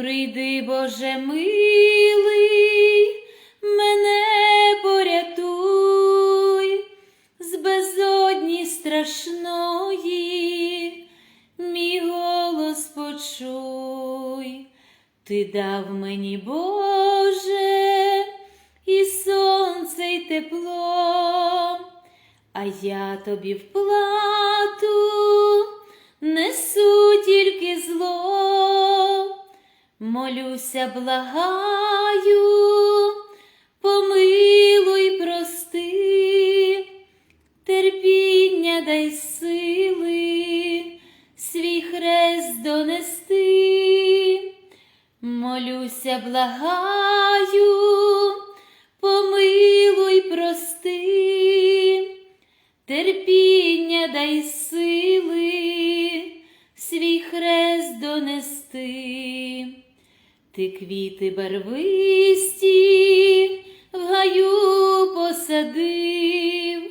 Прийди, Боже милий, мене порятуй, з безодні страшної, мій голос почуй. Ти дав мені, Боже, і сонце, й тепло, а я тобі в благаю, квіти барвисті в гаю посадив,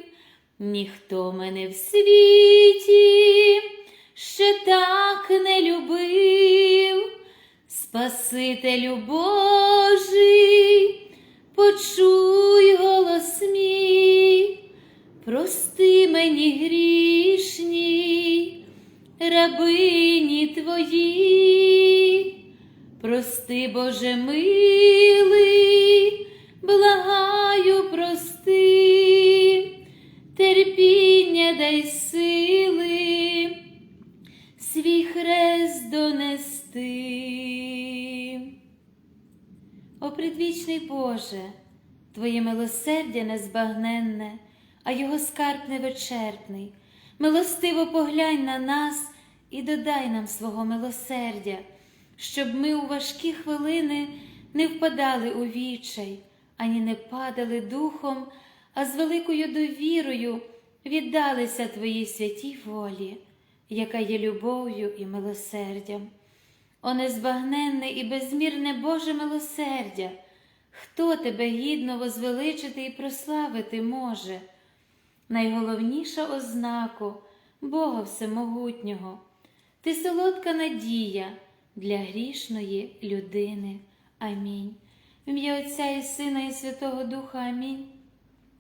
ніхто мене в світі терпіння дай сили, свій хрест донести. О предвічний Боже, Твоє милосердя незбагненне, а його скарб невичерпний. Милостиво поглянь на нас і додай нам свого милосердя, щоб ми у важкі хвилини не впадали у відчай, ані не падали духом, а з великою довірою віддалися Твоїй святій волі, яка є любов'ю і милосердям. О незбагненне і безмірне Боже милосердя, хто тебе гідно возвеличити і прославити може? Найголовніша ознаку Бога Всемогутнього, ти солодка надія для грішної людини. Амінь. В ім'я Отця і Сина, і Святого Духа Амінь.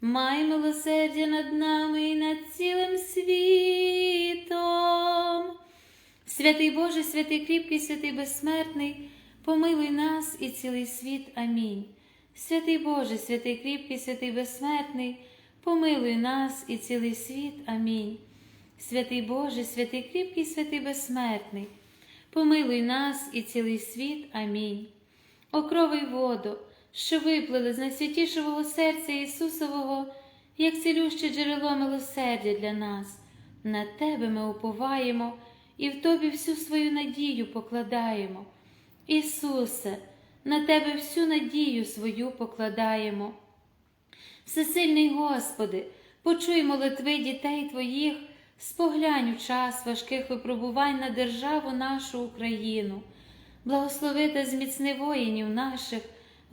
май милосердя над нами і над цілим світом. Святий Боже, святий кріпкий, святий безсмертний, помилуй нас і цілий світ. Амінь. Святий Боже, святий кріпкий, святий безсмертний, помилуй нас і цілий світ. Амінь. Святий Боже, святий кріпкий, святий безсмертний, помилуй нас і цілий світ. Амінь. О крови воду, що виплили з найсвятішого серця Ісусового, як цілюще джерело милосердя для нас. На Тебе ми уповаємо і в Тобі всю свою надію покладаємо. Ісусе, на Тебе всю надію свою покладаємо. Всесильний Господи, почуй молитви дітей Твоїх, споглянь у час важких випробувань на державу нашу Україну, благослови та зміцни воїнів наших,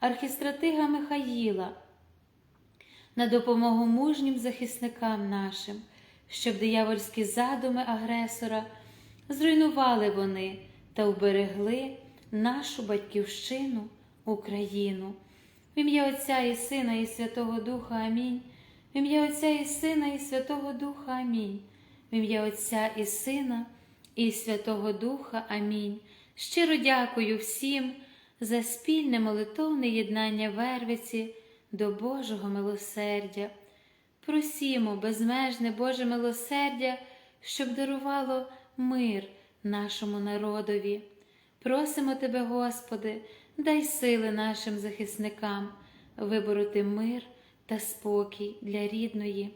архістратига Михаїла, на допомогу мужнім захисникам нашим, щоб диявольські задуми агресора зруйнували вони та вберегли нашу батьківщину, Україну. В ім'я Отця і Сина, і Святого Духа Амінь. В ім'я Отця і Сина, і Святого Духа Амінь. В ім'я Отця і Сина, і Святого Духа Амінь. Щиро дякую всім за спільне молитовне єднання Вервиці до Божого милосердя. Просімо безмежне Боже милосердя, щоб дарувало мир нашому народові. Просимо Тебе, Господи, дай сили нашим захисникам вибороти мир та спокій для рідної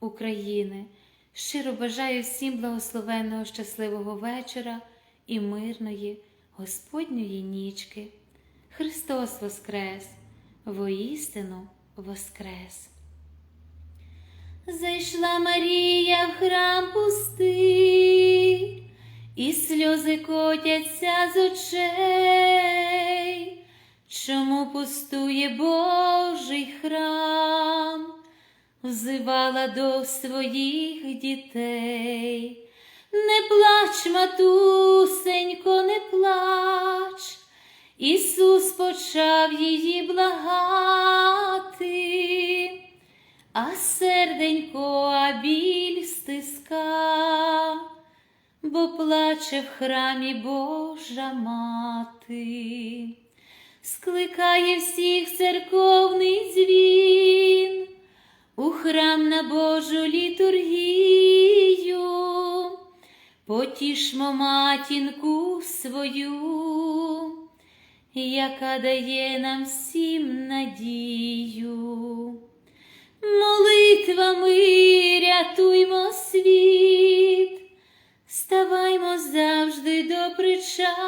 України. Щиро бажаю всім благословенного щасливого вечора і мирної Господньої нічки. Христос Воскрес, воістину Воскрес! Зайшла Марія в храм пустий, і сльози котяться з очей. Чому пустує Божий храм, взивала до своїх дітей. Не плач, матусенько, не плач, Ісус почав її благати, а серденько а біль стиска, бо плаче в храмі Божа мати, скликає всіх церковний дзвін у храм на Божу літургію, потішмо матінку свою, яка дає нам всім надію. Молитвами рятуймо світ, ставаймо завжди до причастя,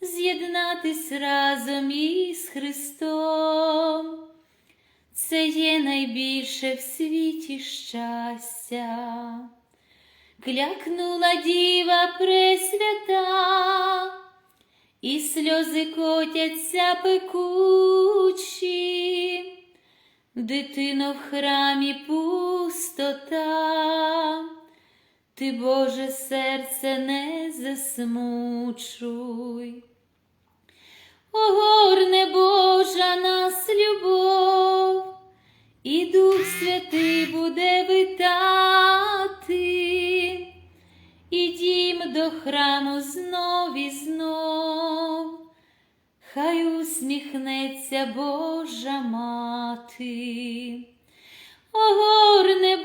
з'єднатись разом із Христом. Це є найбільше в світі щастя. Клякнула діва пресвята, і сльози котяться пекучі, дитино в храмі пустота, ти, Боже, серце не засмучуй. Огорне Божа нас любов, і Дух Святий буде витати, ідім до храму знов і знов, хай усміхнеться Божа мати. Огорне